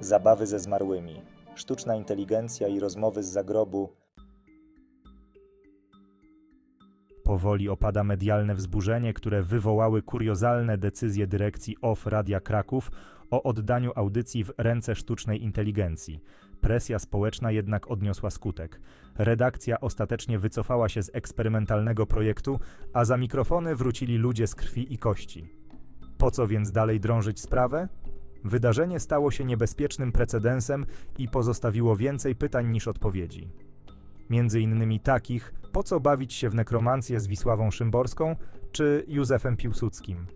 zabawy ze zmarłymi, sztuczna inteligencja i rozmowy z zagrobu. Powoli opada medialne wzburzenie, które wywołały kuriozalne decyzje dyrekcji OFF Radia Kraków o oddaniu audycji w ręce sztucznej inteligencji. Presja społeczna jednak odniosła skutek. Redakcja ostatecznie wycofała się z eksperymentalnego projektu, a za mikrofony wrócili ludzie z krwi i kości. Po co więc dalej drążyć sprawę? Wydarzenie stało się niebezpiecznym precedensem i pozostawiło więcej pytań niż odpowiedzi. Między innymi takich, po co bawić się w nekromancję z Wisławą Szymborską czy Józefem Piłsudskim.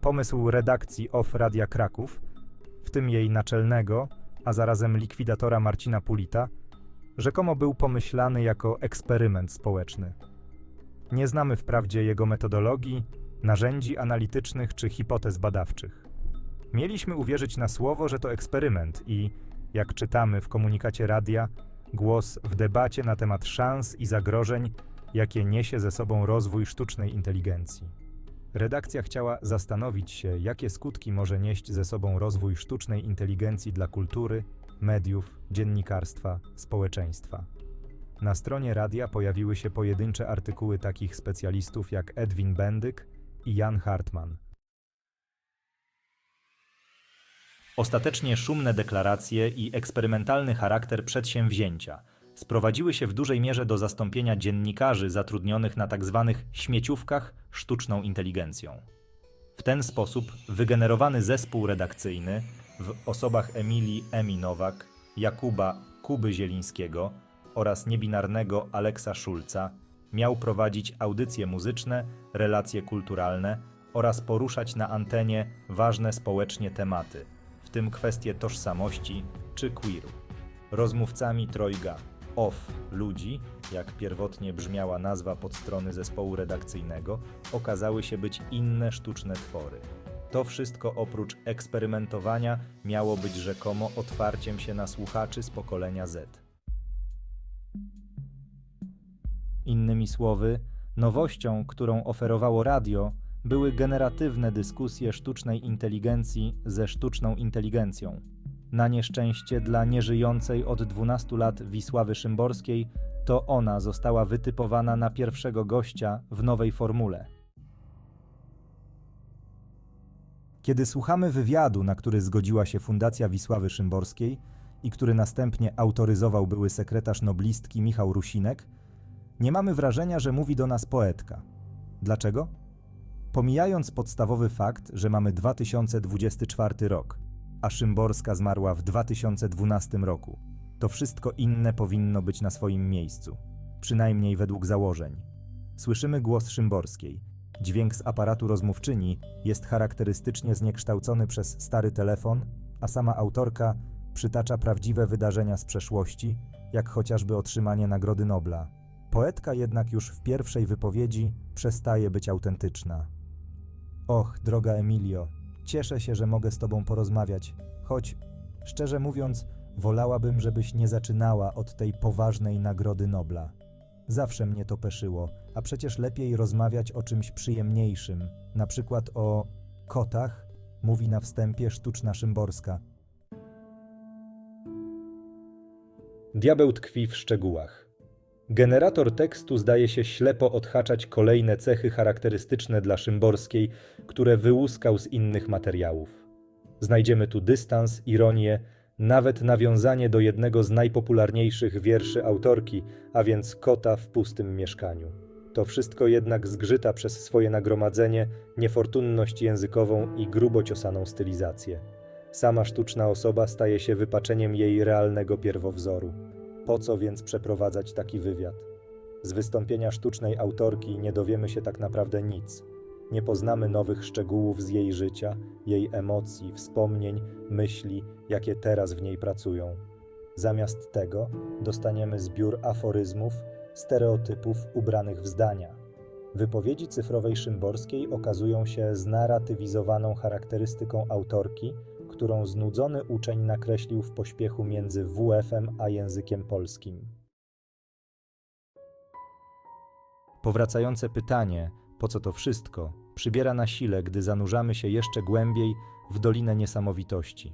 Pomysł redakcji OFF Radia Kraków, w tym jej naczelnego, a zarazem likwidatora Marcina Pulita, rzekomo był pomyślany jako eksperyment społeczny. Nie znamy wprawdzie jego metodologii, narzędzi analitycznych czy hipotez badawczych. Mieliśmy uwierzyć na słowo, że to eksperyment i, jak czytamy w komunikacie radia, głos w debacie na temat szans i zagrożeń, jakie niesie ze sobą rozwój sztucznej inteligencji. Redakcja chciała zastanowić się, jakie skutki może nieść ze sobą rozwój sztucznej inteligencji dla kultury, mediów, dziennikarstwa, społeczeństwa. Na stronie radia pojawiły się pojedyncze artykuły takich specjalistów jak Edwin Bendyk i Jan Hartman. Ostatecznie szumne deklaracje i eksperymentalny charakter przedsięwzięcia sprowadziły się w dużej mierze do zastąpienia dziennikarzy zatrudnionych na tzw. śmieciówkach sztuczną inteligencją. W ten sposób wygenerowany zespół redakcyjny w osobach Emilii Emi Nowak, Jakuba Kuby Zielińskiego oraz niebinarnego Aleksa Szulca miał prowadzić audycje muzyczne, relacje kulturalne oraz poruszać na antenie ważne społecznie tematy, tym kwestie tożsamości czy queeru. Rozmówcami trojga OFF ludzi, jak pierwotnie brzmiała nazwa podstrony zespołu redakcyjnego, okazały się być inne sztuczne twory. To wszystko oprócz eksperymentowania miało być rzekomo otwarciem się na słuchaczy z pokolenia Z. Innymi słowy, nowością, którą oferowało radio, były generatywne dyskusje sztucznej inteligencji ze sztuczną inteligencją. Na nieszczęście dla nieżyjącej od 12 lat Wisławy Szymborskiej, to ona została wytypowana na pierwszego gościa w nowej formule. Kiedy słuchamy wywiadu, na który zgodziła się Fundacja Wisławy Szymborskiej i który następnie autoryzował były sekretarz noblistki Michał Rusinek, nie mamy wrażenia, że mówi do nas poetka. Dlaczego? Pomijając podstawowy fakt, że mamy 2024 rok, a Szymborska zmarła w 2012 roku, to wszystko inne powinno być na swoim miejscu, przynajmniej według założeń. Słyszymy głos Szymborskiej. Dźwięk z aparatu rozmówczyni jest charakterystycznie zniekształcony przez stary telefon, a sama autorka przytacza prawdziwe wydarzenia z przeszłości, jak chociażby otrzymanie Nagrody Nobla. Poetka jednak już w pierwszej wypowiedzi przestaje być autentyczna. Och, droga Emilio, cieszę się, że mogę z tobą porozmawiać, choć, szczerze mówiąc, wolałabym, żebyś nie zaczynała od tej poważnej Nagrody Nobla. Zawsze mnie to peszyło, a przecież lepiej rozmawiać o czymś przyjemniejszym, na przykład o kotach, mówi na wstępie sztuczna Szymborska. Diabeł tkwi w szczegółach. Generator tekstu zdaje się ślepo odhaczać kolejne cechy charakterystyczne dla Szymborskiej, które wyłuskał z innych materiałów. Znajdziemy tu dystans, ironię, nawet nawiązanie do jednego z najpopularniejszych wierszy autorki, a więc kota w pustym mieszkaniu. To wszystko jednak zgrzyta przez swoje nagromadzenie, niefortunność językową i grubo ciosaną stylizację. Sama sztuczna osoba staje się wypaczeniem jej realnego pierwowzoru. Po co więc przeprowadzać taki wywiad? Z wystąpienia sztucznej autorki nie dowiemy się tak naprawdę nic. Nie poznamy nowych szczegółów z jej życia, jej emocji, wspomnień, myśli, jakie teraz w niej pracują. Zamiast tego dostaniemy zbiór aforyzmów, stereotypów ubranych w zdania. Wypowiedzi cyfrowej Szymborskiej okazują się znaratywizowaną charakterystyką autorki, którą znudzony uczeń nakreślił w pośpiechu między WF-em a językiem polskim. Powracające pytanie, po co to wszystko, przybiera na sile, gdy zanurzamy się jeszcze głębiej w Dolinę Niesamowitości.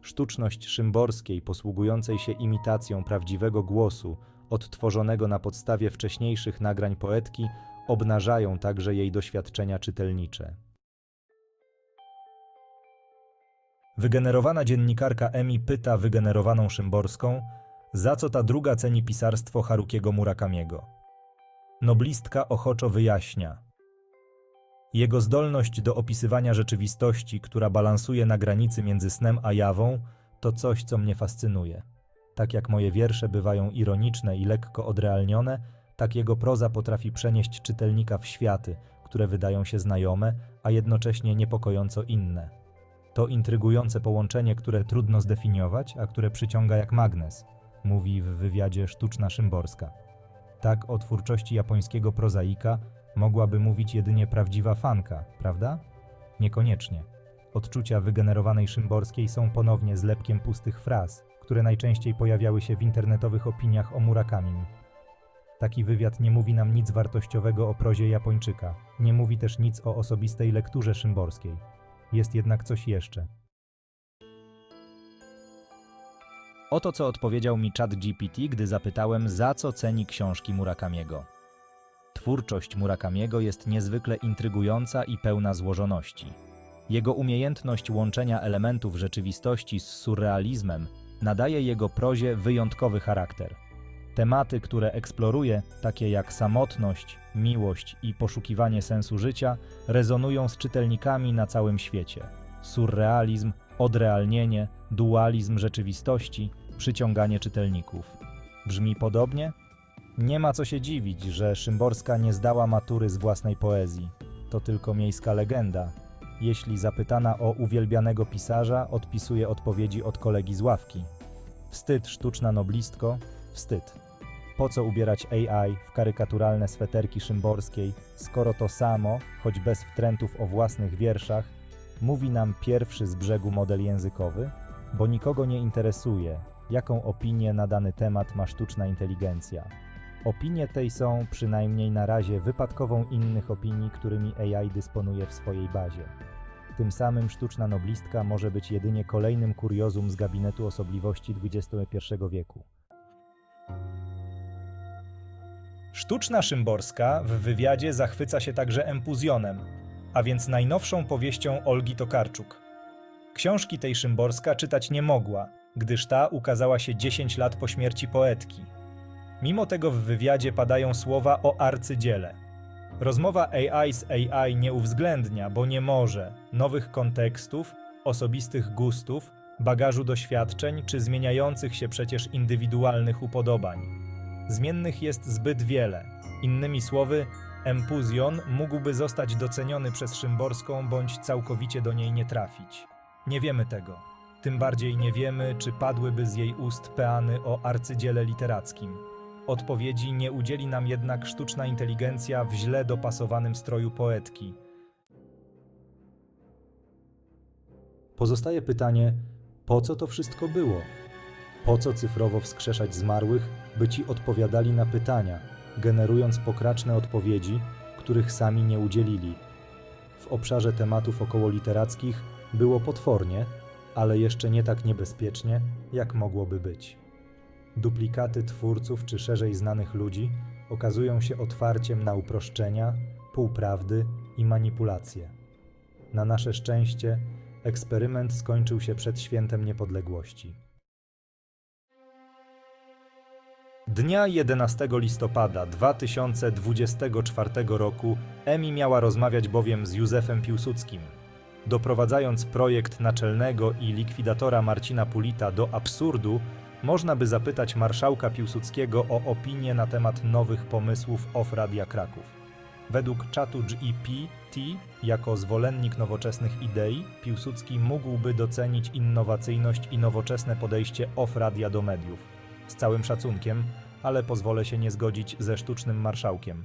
Sztuczność Szymborskiej, posługującej się imitacją prawdziwego głosu, odtworzonego na podstawie wcześniejszych nagrań poetki, obnażają także jej doświadczenia czytelnicze. Wygenerowana dziennikarka Emi pyta wygenerowaną Szymborską, za co ta druga ceni pisarstwo Harukiego Murakamiego. Noblistka ochoczo wyjaśnia. Jego zdolność do opisywania rzeczywistości, która balansuje na granicy między snem a jawą, to coś, co mnie fascynuje. Tak jak moje wiersze bywają ironiczne i lekko odrealnione, tak jego proza potrafi przenieść czytelnika w światy, które wydają się znajome, a jednocześnie niepokojąco inne. To intrygujące połączenie, które trudno zdefiniować, a które przyciąga jak magnes, mówi w wywiadzie Sztuczna Szymborska. Tak o twórczości japońskiego prozaika mogłaby mówić jedynie prawdziwa fanka, prawda? Niekoniecznie. Odczucia wygenerowanej Szymborskiej są ponownie zlepkiem pustych fraz, które najczęściej pojawiały się w internetowych opiniach o Murakamim. Taki wywiad nie mówi nam nic wartościowego o prozie Japończyka, nie mówi też nic o osobistej lekturze Szymborskiej. Jest jednak coś jeszcze. Oto co odpowiedział mi ChatGPT, gdy zapytałem, za co ceni książki Murakamiego. Twórczość Murakamiego jest niezwykle intrygująca i pełna złożoności. Jego umiejętność łączenia elementów rzeczywistości z surrealizmem nadaje jego prozie wyjątkowy charakter. Tematy, które eksploruje, takie jak samotność, miłość i poszukiwanie sensu życia, rezonują z czytelnikami na całym świecie. Surrealizm, odrealnienie, dualizm rzeczywistości, przyciąganie czytelników. Brzmi podobnie? Nie ma co się dziwić, że Szymborska nie zdała matury z własnej poezji. To tylko miejska legenda. Jeśli zapytana o uwielbianego pisarza, odpisuje odpowiedzi od kolegi z ławki. Wstyd, sztuczna noblistko, wstyd. Po co ubierać AI w karykaturalne sweterki szymborskiej, skoro to samo, choć bez wtrętów o własnych wierszach, mówi nam pierwszy z brzegu model językowy? Bo nikogo nie interesuje, jaką opinię na dany temat ma sztuczna inteligencja. Opinie tej są, przynajmniej na razie, wypadkową innych opinii, którymi AI dysponuje w swojej bazie. Tym samym sztuczna noblistka może być jedynie kolejnym kuriozum z gabinetu osobliwości XXI wieku. Sztuczna Szymborska w wywiadzie zachwyca się także empuzjonem, a więc najnowszą powieścią Olgi Tokarczuk. Książki tej Szymborska czytać nie mogła, gdyż ta ukazała się 10 lat po śmierci poetki. Mimo tego w wywiadzie padają słowa o arcydziele. Rozmowa AI z AI nie uwzględnia, bo nie może, nowych kontekstów, osobistych gustów, bagażu doświadczeń czy zmieniających się przecież indywidualnych upodobań. Zmiennych jest zbyt wiele. Innymi słowy, empuzjon mógłby zostać doceniony przez Szymborską bądź całkowicie do niej nie trafić. Nie wiemy tego. Tym bardziej nie wiemy, czy padłyby z jej ust peany o arcydziele literackim. Odpowiedzi nie udzieli nam jednak sztuczna inteligencja w źle dopasowanym stroju poetki. Pozostaje pytanie, po co to wszystko było? Po co cyfrowo wskrzeszać zmarłych, by ci odpowiadali na pytania, generując pokraczne odpowiedzi, których sami nie udzielili? W obszarze tematów okołoliterackich było potwornie, ale jeszcze nie tak niebezpiecznie, jak mogłoby być. Duplikaty twórców czy szerzej znanych ludzi okazują się otwarciem na uproszczenia, półprawdy i manipulacje. Na nasze szczęście, eksperyment skończył się przed świętem niepodległości. Dnia 11 listopada 2024 roku Emi miała rozmawiać bowiem z Józefem Piłsudskim. Doprowadzając projekt naczelnego i likwidatora Marcina Pulita do absurdu, można by zapytać marszałka Piłsudskiego o opinię na temat nowych pomysłów OFF Radia Kraków. Według czatu GPT, jako zwolennik nowoczesnych idei, Piłsudski mógłby docenić innowacyjność i nowoczesne podejście OFF Radia do mediów. Z całym szacunkiem, ale pozwolę się nie zgodzić ze sztucznym marszałkiem.